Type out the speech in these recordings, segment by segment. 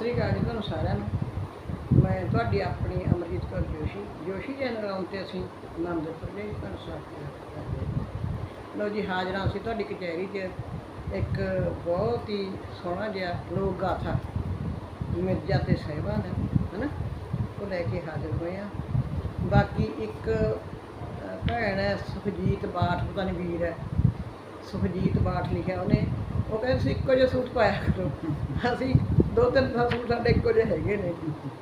ਸ੍ਰੀ ਅਕਾਲ ਜੀ ਤੁਹਾਨੂੰ ਸਾਰਿਆਂ ਨੂੰ। ਮੈਂ ਤੁਹਾਡੀ ਆਪਣੀ ਅਮਰਜੀਤ ਕੌਰ ਜੋਸ਼ੀ ਜੋਸ਼ੀ ਚੈਨਲ ਆਉਣ ਤੇ ਅਸੀਂ ਆਨੰਦਪੁਰ ਦੇ ਤੁਹਾਨੂੰ ਸਵਾਗਤ ਲੋ ਜੀ, ਹਾਜ਼ਰਾਂ ਅਸੀਂ ਤੁਹਾਡੀ ਕਚਹਿਰੀ 'ਚ। ਇੱਕ ਬਹੁਤ ਹੀ ਸੋਹਣਾ ਜਿਹਾ ਲੋਕ ਗਾਥਾ, ਮਿਰਜ਼ਾ ਤੇ ਸਾਹਿਬਾਂ ਦਾ ਹਨਾ? ਉਹ ਲੈ ਕੇ ਹਾਜ਼ਰ ਹੋਏ ਆ। ਬਾਕੀ ਇੱਕ ਭੈਣ ਹੈ ਸੁਖਜੀਤ ਬਾਠ, ਪਤਾ ਨਹੀਂ ਵੀਰ ਹੈ। ਸੁਖਜੀਤ ਬਾਠ ਲਿਖਿਆ ਉਹਨੇ, ਉਹ ਕਹਿੰਦੇ ਸੀ ਇੱਕੋ ਜਿਹਾ ਸੂਟ ਪਾਇਆ ਕਰੋ। ਅਸੀਂ ਦੋ ਤਿੰਨ ਸੂਟ ਸਾਡੇ ਇੱਕੋ ਜਿਹੇ ਹੈਗੇ ਨੇ।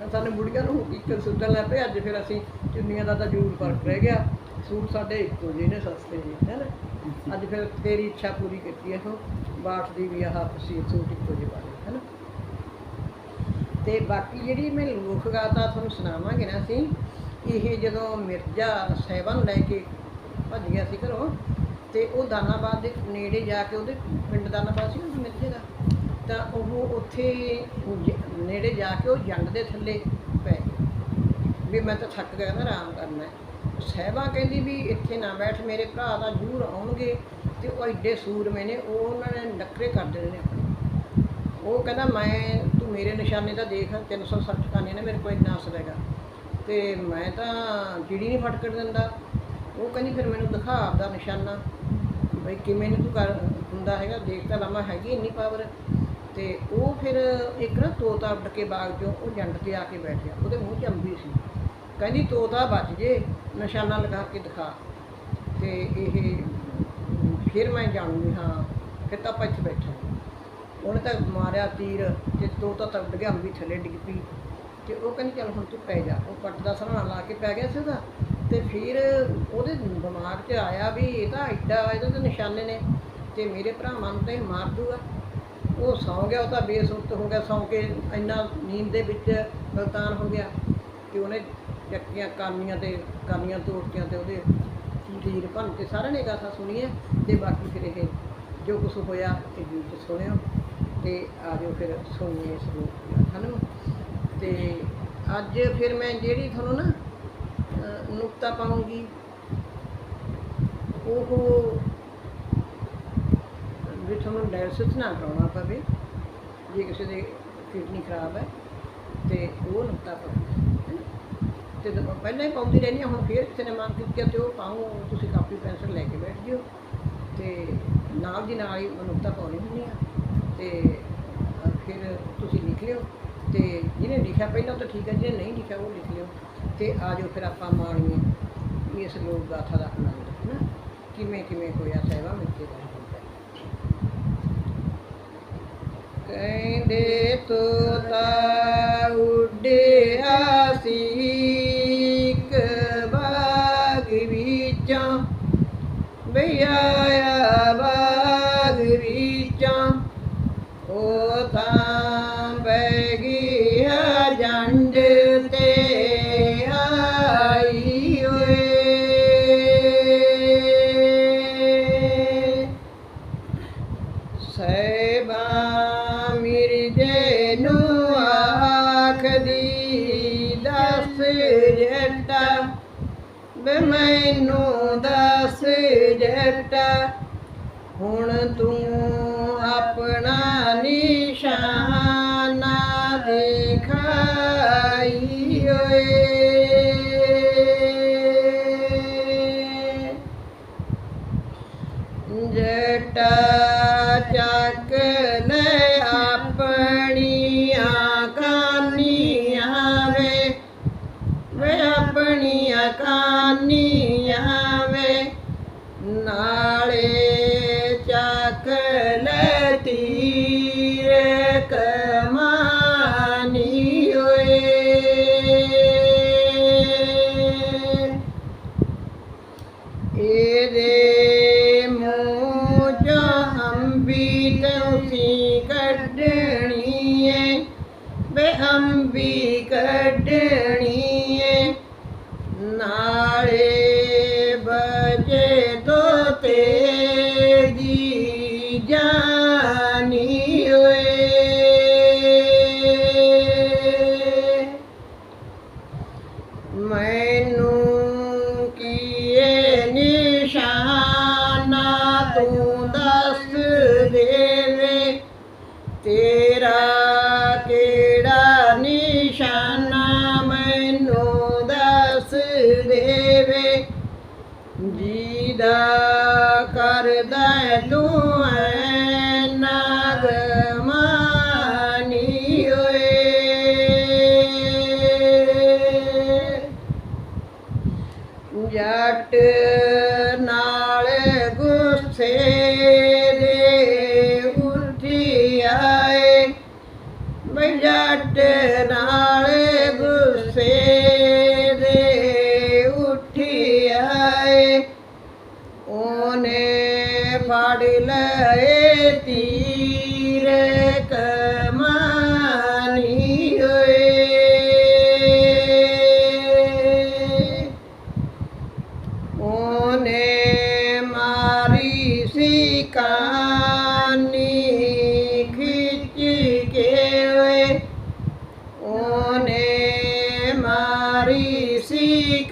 ਤਾਂ ਸਾਨੂੰ ਬੁੜੀਆਂ ਨੂੰ ਇੱਕ ਸੂਟਾਂ ਲੈ ਪਏ, ਅੱਜ ਫਿਰ ਅਸੀਂ ਚੁੰਨੀਆਂ ਦਾ ਤਾਂ ਜ਼ਰੂਰ ਫ਼ਰਕ ਰਹਿ ਗਿਆ। ਸੂਟ ਸਾਡੇ ਇੱਕੋ ਜਿਹੇ ਨੇ, ਸਸਤੇ ਜੀ ਹੈ ਨਾ? ਅੱਜ ਫਿਰ ਤੇਰੀ ਇੱਛਾ ਪੂਰੀ ਕੀਤੀ ਹੈ ਉਹ ਬਾਠ ਦੀ ਵੀ ਆਹ ਤੁਸੀਂ ਸੂਟ ਇੱਕੋ ਜਿਹੇ ਪਾ ਲਏ, ਹੈ ਨਾ? ਤੇ ਬਾਕੀ ਜਿਹੜੀ ਮੈਂ ਲੋਕ ਗਾਥਾ ਤੁਹਾਨੂੰ ਸੁਣਾਵਾਂਗੇ ਨਾ ਅਸੀਂ, ਇਹ ਜਦੋਂ ਮਿਰਜ਼ਾ ਸਾਹਿਬਾਂ ਨੂੰ ਲੈ ਕੇ ਭੱਜ ਗਿਆ ਸੀ ਘਰੋਂ ਤੇ ਉਹ ਦਾਨਾਬਾਦ ਦੇ ਨੇੜੇ ਜਾ ਕੇ ਉਹਦੇ ਪਿੰਡ ਦਾਨਾਬਾਦ ਸੀ ਨਾ ਮਿਰਜ਼ੇ ਦਾ, ਤਾਂ ਉਹ ਉੱਥੇ ਨੇੜੇ ਜਾ ਕੇ ਉਹ ਜੰਡ ਦੇ ਥੱਲੇ ਪੈ ਗਿਆ ਵੀ ਮੈਂ ਤਾਂ ਥੱਕ ਗਿਆ ਨਾ, ਆਰਾਮ ਕਰਨਾ ਹੈ। ਕਹਿੰਦੀ ਵੀ ਇੱਥੇ ਨਾ ਬੈਠ, ਮੇਰੇ ਭਰਾ ਤਾਂ ਜ਼ਰੂਰ ਆਉਣਗੇ। ਤੇ ਉਹ ਐਡੇ ਸੂਰਮੇ ਨੇ, ਉਹ ਉਹਨਾਂ ਨੇ ਨਖਰੇ ਕਰ ਦੇਣੇ ਨੇ ਆਪਣੇ। ਉਹ ਕਹਿੰਦਾ, ਮੈਂ, ਤੂੰ ਮੇਰੇ ਨਿਸ਼ਾਨੇ ਤਾਂ ਦੇਖ 360 ਕਾਨੇ ਨੇ, ਮੇਰੇ ਕੋਲ ਇੰਨਾ ਅਸਰ ਹੈਗਾ। ਤੇ ਮੈਂ ਤਾਂ ਚਿੜੀ ਨਹੀਂ ਫਟਕੜ ਦਿੰਦਾ। ਉਹ ਕਹਿੰਦੀ, ਫਿਰ ਮੈਨੂੰ ਦਿਖਾ ਆਪਦਾ ਨਿਸ਼ਾਨਾ। ਬਈ ਕਿਵੇਂ ਨੂੰ ਤੂੰ ਕਰ ਹੁੰਦਾ ਹੈਗਾ, ਦੇਖ ਤਾਂ ਲੰਮਾ ਹੈਗੀ ਇੰਨੀ ਪਾਵਰ ਤੇ ਉਹ ਫਿਰ ਇੱਕ ਨਾ ਤੋਤਾ ਉੱਡ ਕੇ ਬਾਗ ਚੋਂ ਉਹ ਜੰਡ ਤੇ ਆ ਕੇ ਬੈਠ ਗਿਆ ਉਹਦੇ ਮੂੰਹ 'ਚ ਅੰਬੀ ਸੀ। ਕਹਿੰਦੀ, ਤੋਤਾ ਬਚ ਜੇ, ਨਿਸ਼ਾਨਾ ਲਗਾ ਕੇ ਦਿਖਾ। ਤੇ ਇਹ ਫਿਰ ਮੈਂ ਜਾਣੂਗੀ ਹਾਂ, ਫਿਰ ਤਾਂ ਆਪਾਂ ਇੱਥੇ ਬੈਠੇ ਉਹਨੇ ਤਾਂ ਮਾਰਿਆ ਤੀਰ ਤੇ ਤੋਤਾ ਤਾਂ ਉੱਡ ਗਿਆ, ਅੰਬੀ ਥੱਲੇ ਡਿੱਗ ਪਈ। ਤੇ ਉਹ ਕਹਿੰਦੀ, ਚੱਲ ਹੁਣ ਤੂੰ ਪੈ ਜਾ। ਉਹ ਪੱਟ ਦਾ ਸਹਾਰਾ ਲਾ ਕੇ ਪੈ ਗਿਆ ਸੀ ਉਹਦਾ। ਤੇ ਫਿਰ ਉਹਦੇ ਦਿਮਾਗ 'ਚ ਆਇਆ ਵੀ ਇਹ ਤਾਂ ਐਡਾ ਇਹਦੇ ਤਾਂ ਨਿਸ਼ਾਨੇ ਨੇ। ਤੇ ਮੇਰੇ ਭਰਾਵਾਂ ਨੂੰ ਤਾਂ ਇਹ ਮਾਰ ਦੂਗਾ। ਉਹ ਸੌਂ ਗਿਆ, ਉਹ ਤਾਂ ਬੇਸੁਰਤ ਹੋ ਗਿਆ, ਸੌਂ ਕੇ ਇੰਨਾ ਨੀਂਦ ਦੇ ਵਿੱਚ ਗਲਤਾਨ ਹੋ ਗਿਆ ਕਿ ਉਹਨੇ ਚੱਕੀਆਂ ਕਾਨੀਆਂ ਤੇ, ਕਾਨੀਆਂ ਤੋੜਤੀਆਂ ਤੇ ਉਹਦੇ ਤੀਰ ਭੰਨ ਕੇ ਸਾਰਿਆਂ ਨੇ ਗਾਥਾ ਸੁਣੀ ਹੈ ਤੇ ਬਾਕੀ ਫਿਰ ਇਹ ਜੋ ਕੁਝ ਹੋਇਆ ਇਹ ਗੀਤ ਸੁਣਿਓ ਤੇ ਆ ਜਾਓ ਫਿਰ ਸੁਣੀਏ ਇਸ ਨੂੰ। ਹਨ ਤੇ ਅੱਜ ਫਿਰ ਮੈਂ ਜਿਹੜੀ ਤੁਹਾਨੂੰ ਨਾ ਨੁਕਤਾ ਪਾਉਂਗੀ। ਉਹ ਵੀ ਤੁਹਾਨੂੰ ਡਾਇਲਸਿਸ ਨਾ ਕਰਾਉਣਾ ਪਵੇ, ਜੇ ਕਿਸੇ ਦੇ ਕਿਡਨੀ ਖਰਾਬ ਹੈ, ਤੇ ਉਹ ਨੁਕਤਾ ਪਾਉਂਗੀ ਤੇ ਜਦੋਂ ਪਹਿਲਾਂ ਹੀ ਪਾਉਂਦੀ ਰਹਿੰਦੀ ਹਾਂ, ਹੁਣ ਫੇਰ ਕਿਸੇ ਨੇ ਮੰਗ ਕੀਤੀ ਹੈ ਤੇ ਉਹ ਪਾਉ ਤੁਸੀਂ ਕਾਪੀ ਪੈਨਸਲ ਲੈ ਕੇ ਬੈਠ ਜਿਓ। ਤੇ ਨਾਲ ਦੀ ਨਾਲ ਹੀ ਮਨੁੱਖਤਾ ਪਾਉਣੀ ਹੁੰਦੀ ਆ। ਤੇ ਫਿਰ ਤੁਸੀਂ ਲਿਖ ਲਿਓ। ਤੇ ਜਿਹਨੇ ਲਿਖਿਆ ਪਹਿਲਾਂ ਤਾਂ ਠੀਕ ਹੈ, ਜਿਹਨੇ ਨਹੀਂ ਲਿਖਿਆ ਉਹ ਲਿਖ ਲਿਓ। ਤੇ ਆ ਜਾਓ ਫਿਰ ਆਪਾਂ ਮਾਣੀਏ ਇਸ ਲੋਕ ਗਾਥਾ ਦਾ ਆਨੰਦ ਹੈ ਨਾ ਕਿਵੇਂ ਕਿਵੇਂ ਹੋਇਆ ਸਹਿਵਾ ਮਿੱਤੇ ਦਾ ਕਹਿੰਦੇ ਮੈਨੂੰ ਦੱਸ ਜੱਟਾ ਹੁਣ ਤੂੰ ਜਾਣੀ ਓਏ। ਮੈਨੂੰ ਕੀਏ ਨਿਸ਼ਾਨਾ ਦੱਸ ਦੇਵੇ, ਤੇਰਾ ਕਿਹੜਾ ਨਿਸ਼ਾਨਾ ਮੈਨੂੰ ਦੱਸ ਦੇਵੇ। ਜੀਦਾ ਕਰਦਾ ਤੂੰ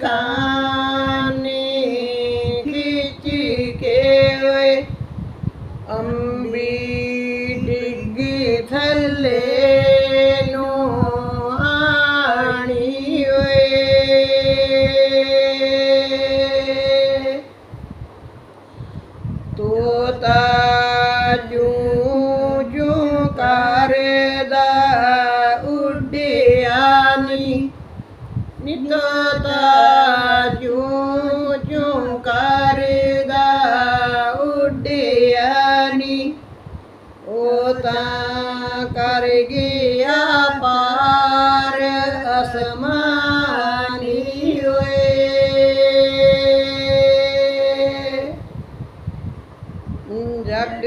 खाने खींच के अम्बी डिग्गी थले नो आणी वे तोता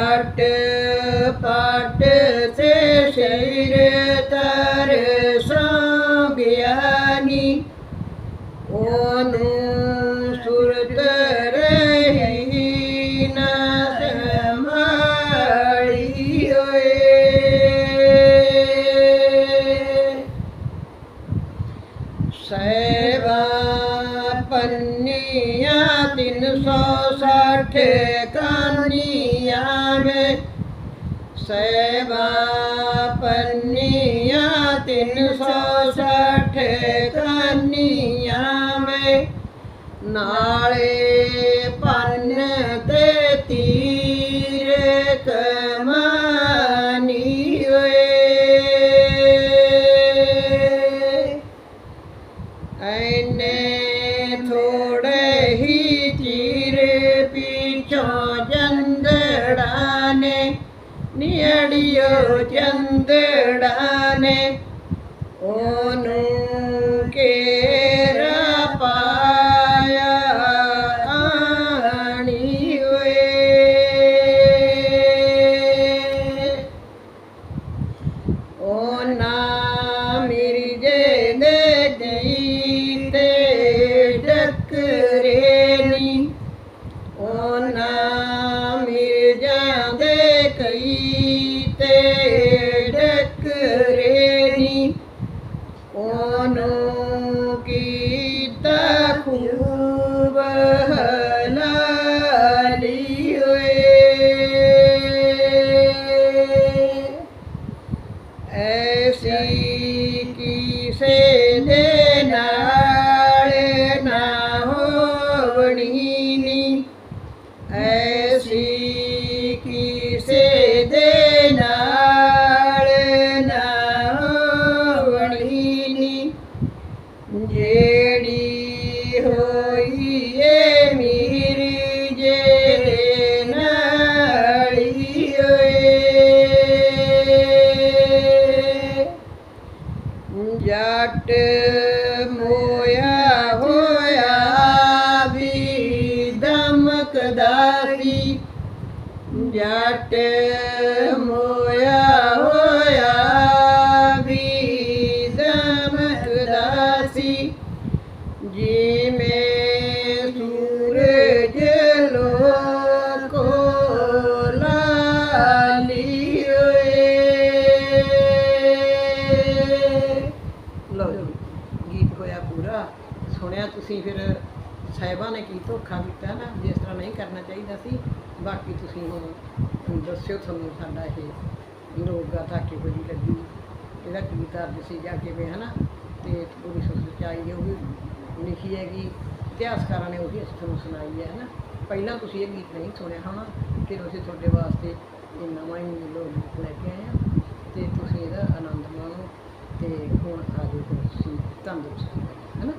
பட்டு பட்டு சிறு தரு சாமியானி ஓனு ਸੇਵਾ ਪੰਨੀਆਂ 360 ਕਾਨੀ कन्यामे सेवापन्निया तीन सौ सठ कन्या में नाले पन ते तीर कमानी वे ऐने ചെന്തിടാനെ ഓനോ જેડી હોઈએ મીર જે ਧੋਖਾ ਕੀਤਾ ਨਾ, ਜਿਸ ਤਰ੍ਹਾਂ ਨਹੀਂ ਕਰਨਾ ਚਾਹੀਦਾ ਸੀ। ਬਾਕੀ ਤੁਸੀਂ ਹੁਣ ਦੱਸਿਓ ਤੁਹਾਨੂੰ ਸਾਡਾ ਇਹ ਲੋਕ ਗਾਥਾ ਕਿਹੋ ਜਿਹੀ ਲੱਗੀ, ਇਹਦਾ ਕੀ ਤਰਜ ਸੀ ਜਾਂ ਕਿਵੇਂ, ਹਨਾ? ਤੇ ਪੂਰੀ ਸੱਚਾਈ ਹੈ ਉਹ ਵੀ ਲਿਖੀ ਹੈਗੀ, ਇਤਿਹਾਸਕਾਰਾਂ ਨੇ ਉਹ ਵੀ ਅਸੀਂ ਤੁਹਾਨੂੰ ਸੁਣਾਈ ਹੈ, ਹਨਾ? ਪਹਿਲਾਂ ਤੁਸੀਂ ਇਹ ਗੀਤ ਨਹੀਂ ਸੁਣਿਆ ਹੋਣਾ ਫਿਰ ਅਸੀਂ ਤੁਹਾਡੇ ਵਾਸਤੇ ਇਹ ਨਵਾਂ ਹੀ ਲੋਕ ਲੈ ਕੇ ਆਏ ਹਾਂ ਤੇ ਤੁਸੀਂ ਇਹਦਾ ਆਨੰਦ ਮਾਣੋ ਤੇ ਹੁਣ ਆ ਜਾਓ ਫਿਰ ਤੁਸੀਂ ਤੰਦਰੁਸਤੀ ਹੈ ਨਾ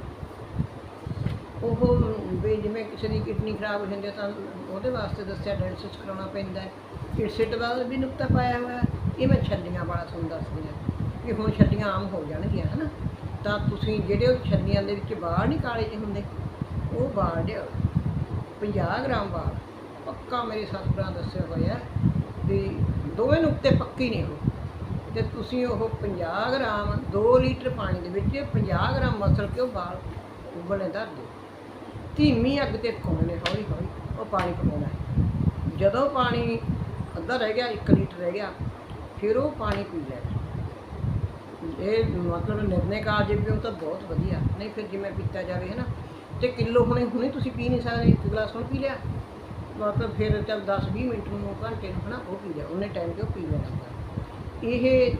ਉਹ ਵੀ ਜਿਵੇਂ ਕਿਸੇ ਦੀ ਕਿਡਨੀ ਖਰਾਬ ਹੋ ਜਾਂਦੀ ਹੈ ਤਾਂ ਉਹਦੇ ਵਾਸਤੇ ਦੱਸਿਆ ਡਾਇਲਿਸਿਸ ਕਰਾਉਣਾ ਪੈਂਦਾ ਹੈ। ਕਿਡਸਿਟ ਵਾਲਾ ਵੀ ਨੁਕਤਾ ਪਾਇਆ ਹੋਇਆ ਇਹ ਮੈਂ ਛੱਲੀਆਂ ਵਾਲਾ ਤੁਹਾਨੂੰ ਦੱਸਦੀ ਹਾਂ ਕਿ ਹੁਣ ਛੱਲੀਆਂ ਆਮ ਹੋ ਜਾਣਗੀਆਂ, ਹਨਾ? ਤਾਂ ਤੁਸੀਂ ਜਿਹੜੇ ਉਹ ਛੱਲੀਆਂ ਦੇ ਵਿੱਚ ਬਾਹਰ ਨਹੀਂ ਕਾਲੇ ਜਿਹੇ ਹੁੰਦੇ, ਉਹ ਬਾਹਰ ਲਿਆਓ। 50 ਗ੍ਰਾਮ ਬਾਹਰ ਪੱਕਾ ਮੇਰੇ ਸਤਿਗੁਰਾਂ ਦੱਸਿਆ ਹੋਇਆ ਵੀ ਦੋਵੇਂ ਨੁਕਤੇ ਪੱਕੀ ਨੇ ਉਹ। ਤੇ ਤੁਸੀਂ ਉਹ 50 ਗ੍ਰਾਮ 2 ਲੀਟਰ ਪਾਣੀ ਦੇ ਵਿੱਚ 50 ਗ੍ਰਾਮ ਮਸਲ ਕੇ ਉਹ ਬਾਲ ਉਬਲਣੇ ਧਰ ਦਿਓ। ਧੀਮੀ ਅੱਗ ਤੇ ਪਕਾਉਣੇ ਨੇ ਹੌਲੀ ਹੌਲੀ। ਉਹ ਪਾਣੀ ਪਕਾਉਣਾ ਹੈ। ਜਦੋਂ ਪਾਣੀ ਅੱਧਾ ਰਹਿ ਗਿਆ 1 ਲੀਟਰ ਰਹਿ ਗਿਆ, ਫਿਰ ਉਹ ਪਾਣੀ ਪੀ ਲੈਣਾ ਇਹ ਮਤਲਬ ਨਿਰਣੇ ਕਾਰਜ ਵੀ ਉਹ ਤਾਂ ਬਹੁਤ ਵਧੀਆ। ਨਹੀਂ ਫਿਰ ਜਿਵੇਂ ਪੀਤਾ ਜਾਵੇ ਹੈ ਨਾ ਤੇ ਕਿਲੋ ਹੁਣੇ ਹੁਣੇ ਤੁਸੀਂ ਪੀ ਨਹੀਂ ਸਕਦੇ, ਇੱਕ ਗਲਾਸ ਹੁਣ ਪੀ ਲਿਆ। ਮਤਲਬ ਫਿਰ ਚੱਲ 10 20 ਮਿੰਟ ਨੂੰ ਘੰਟੇ ਨੂੰ, ਹਨਾ, ਉਹ ਪੀ ਲਿਆ। ਉਹਨੇ ਟਾਈਮ ਤੇ ਉਹ ਪੀ ਲੈਣਾ। ਹੁੰਦਾ। ਇਹ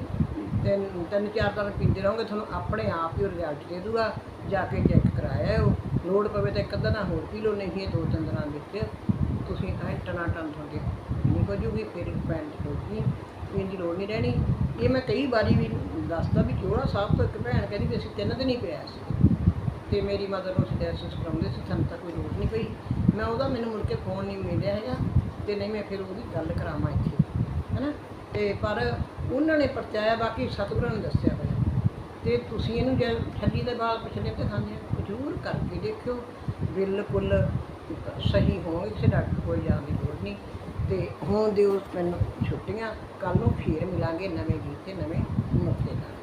ਤਿੰਨ ਤਿੰਨ ਚਾਰ ਦਿਨ ਪੀਂਦੇ ਰਹੋਗੇ, ਤੁਹਾਨੂੰ ਆਪਣੇ ਆਪ ਹੀ ਰਿਜ਼ਲਟ ਦੇ ਦੂਗਾ। ਜਾ ਕੇ ਚੈੱਕ ਕਰਾਇਆ ਉਹ। ਲੋੜ ਪਵੇ ਤਾਂ ਇੱਕ ਅੱਧਾ ਨਾ ਹੋਰ ਪੀ ਲਓ, ਨਹੀਂ ਇਹ ਦੋ ਤਿੰਨ ਦਿਨਾਂ ਵਿੱਚ ਤੁਸੀਂ ਐਂ ਟਨਾ ਟਨ ਤੁਹਾਡੇ ਨਹੀਂ ਹੋ ਜੂਗੀ ਫਿਰ ਪੈਂਟ ਹੋਊਗੀ ਪੀਣ ਦੀ ਲੋੜ ਨਹੀਂ ਰਹਿਣੀ। ਇਹ ਮੈਂ ਕਈ ਵਾਰੀ ਵੀ ਦੱਸਦਾ ਵੀ ਚੋੜਾ ਸਾਹਿਬ ਤੋਂ ਇੱਕ ਭੈਣ ਕਹਿੰਦੀ ਵੀ ਅਸੀਂ ਤਿੰਨ ਦਿਨ ਹੀ ਪਿਆ ਸੀ ਤੇ ਮੇਰੀ ਮਦਰ ਨੂੰ ਡਾਇਲਿਸਿਸ ਕਰਾਉਂਦੇ ਸੀ, ਸਾਨੂੰ ਤਾਂ ਕੋਈ ਲੋੜ ਨਹੀਂ ਪਈ। ਮੈਂ ਉਹਦਾ ਮੈਨੂੰ ਮੁੜ ਕੇ ਫੋਨ ਨਹੀਂ ਮਿਲਿਆ ਹੈਗਾ ਤੇ ਨਹੀਂ ਮੈਂ ਫਿਰ ਉਹਦੀ ਗੱਲ ਕਰਾਵਾਂ ਇੱਥੇ, ਹੈਨਾ? ਤੇ ਪਰ ਉਹਨਾਂ ਨੇ ਪਰਚਾਇਆ, ਬਾਕੀ ਸਤਿਗੁਰਾਂ ਨੇ ਦੱਸਿਆ ਹੋਇਆ। ਤੇ ਤੁਸੀਂ ਇਹਨੂੰ ਜੇ ਛੱਲੀ ਦੇ ਬਾਅਦ ਪਿਛਲੇ ਤੇ ਖਾਂਦੇ ਹੋ। ਕਰਕੇ ਦੇਖਿਓ। ਬਿਲਕੁਲ ਸਹੀ ਹੋਣਗੇ ਕਿਸੇ ਡਾਕਟਰ ਕੋਲ ਜਾਣ ਦੀ ਲੋੜ ਨਹੀਂ। ਤੇ ਹੁਣ ਦਿਓ ਮੈਨੂੰ ਛੁੱਟੀਆਂ ਕੱਲ ਨੂੰ ਫੇਰ ਮਿਲਾਂਗੇ ਨਵੇਂ ਗੀਤ ਤੇ ਨਵੇਂ ਨੁਕਤੇ ਨਾਲ।